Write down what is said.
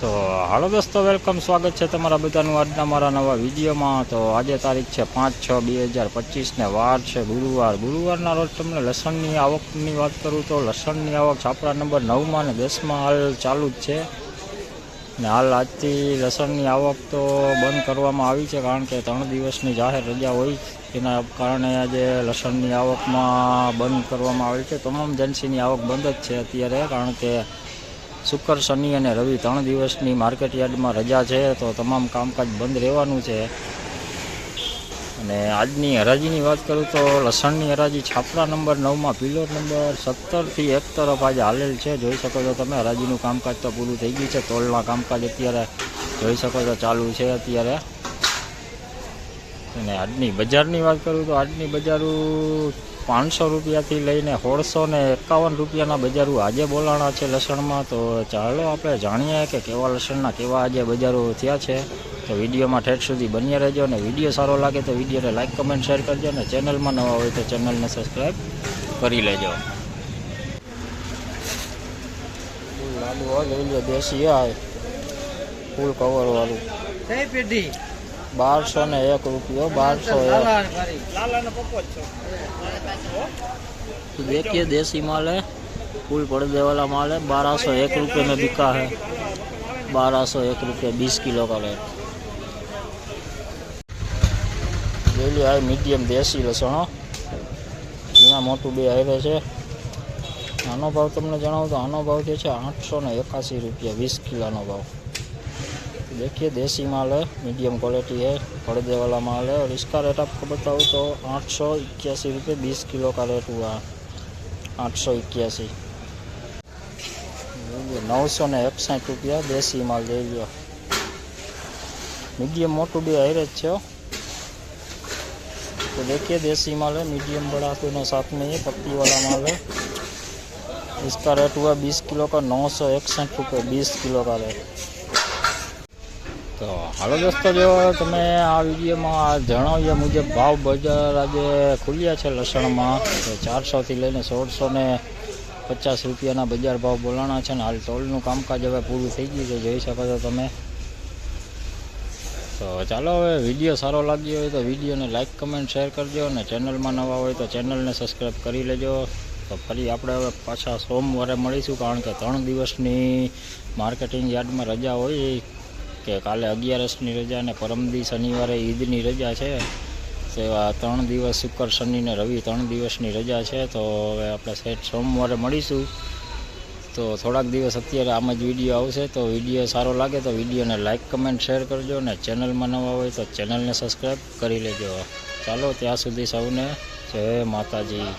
તો હાલો દોસ્તો, વેલકમ, સ્વાગત છે તમારા બધાનું આજના મારા નવા વિડીયોમાં. તો આજે તારીખ છે પાંચ છ બે હજાર પચીસને વાર છે ગુરુવાર. ગુરુવારના રોજ તમને લસણની આવકની વાત કરું તો લસણની આવક છાપરા નંબર નવમાં અને દસમાં હાલ ચાલુ જ છે. ને હાલ આજથી લસણની આવક તો બંધ કરવામાં આવી છે કારણ કે ત્રણ દિવસની જાહેર રજા હોય એના કારણે આજે લસણની આવકમાં બંધ કરવામાં આવી છે. તમામ એજન્સીની આવક બંધ જ છે અત્યારે કારણ કે શુક્ર, શનિ અને રવિ ત્રણ દિવસની માર્કેટ યાર્ડમાં રજા છે, તો તમામ કામકાજ બંધ રહેવાનું છે. અને આજની હરાજીની વાત કરું તો લસણની હરાજી છાપરા નંબર નવમાં, પિલોર નંબર સત્તરથી એક તરફ આજે હાલેલ છે. જોઈ શકો છો તમે, હરાજીનું કામકાજ તો પૂરું થઈ ગયું છે. તોલના કામકાજ અત્યારે જોઈ શકો છો ચાલુ છે અત્યારે. અને આજની બજારની વાત કરું તો આજની બજારો પાંચસો રૂપિયાથી લઈને સોળસો ને એકાવન રૂપિયાના બજારો આજે બોલાણા છે લસણમાં. તો ચાલો આપણે જાણીએ કે કેવા લસણના કેવા આજે બજારો થયા છે. તો વિડીયોમાં ઠેઠ સુધી બન્યા રહેજો અને વીડિયો સારો લાગે તો વિડીયોને લાઇક કમેન્ટ શેર કરજો અને ચેનલમાં નવા હોય તો ચેનલને સબસ્ક્રાઈબ કરી લેજો. લાડુ હોય લઈ લો દેશી આ ફૂલ કવર વાળું કઈ પેઢી. બારસો ને એક રૂપિયો બારસો એક લાલાનો પપ્પો જ છો तो देखिए देसी माल है फूल पर्दे वाला माल है बारह सौ एक रुपये में बिका है बारह सौ एक रुपये बीस किलो का रेट ले लिया है મીડિયમ દેશી લસણો ઝીણા મોટું બે હારે છે આનો ભાવ તમને જણાવું તો આનો ભાવ જે છે આઠસો ને એકાસી રૂપિયા વીસ કિલોનો ભાવ देखिए, देसी माल है मीडियम क्वालिटी है पर्दे वाला माल है और इसका रेट आपको बताऊँ तो आठ सौ इक्यासी रुपये बीस किलो का रेट हुआ आठ सौ इक्यासी। नौ सौ ने एकसठ रुपया देसी माल ले लियो मीडियम मोटू भी है रेट छो तो देखिए, देसी माल है मीडियम बड़ा दोनों साथ में ये पत्ती वाला माल है। इसका रेट हुआ बीस किलो का नौ सौ इकसठ रुपये बीस किलो का रेट તો હાલો દોસ્તો, જો તમે આ વિડીયોમાં જણાવ્યા મુજબ ભાવ બજાર આજે ખુલ્યા છે લસણમાં. તો ચારસોથી લઈને સોળસો ને પચાસ રૂપિયાના બજાર ભાવ બોલાણા છે ને હાલ ટોલનું કામકાજ હવે પૂરું થઈ ગયું છે. જોઈ શકો છો તમે. તો ચાલો હવે વીડિયો સારો લાગ્યો હોય તો વિડીયોને લાઇક કમેન્ટ, શેર કરજો અને ચેનલમાં નવા હોય તો ચેનલને સબસ્ક્રાઈબ કરી લેજો. તો ફરી આપણે હવે પાછા સોમવારે મળીશું, કારણ કે ત્રણ દિવસની માર્કેટિંગ યાર્ડમાં રજા હોય કે કાલે અગિયારસની રજા અને પરમદી શનિવારે ઈદની રજા છે. તો એવા ત્રણ દિવસ શુક્ર, શનિ ને રવિ ત્રણ દિવસની રજા છે. તો હવે આપણે સેટ સોમવારે મળીશું. તો થોડાક દિવસ અત્યારે આમ જ વીડિયો આવશે. તો વીડિયો સારો લાગે તો વિડીયોને લાઇક કમેન્ટ, શેર કરજો અને ચેનલમાં નવા હોય તો ચેનલને સબસ્ક્રાઈબ કરી લેજો. ચાલો, ત્યાં સુધી સૌને જય માતાજી.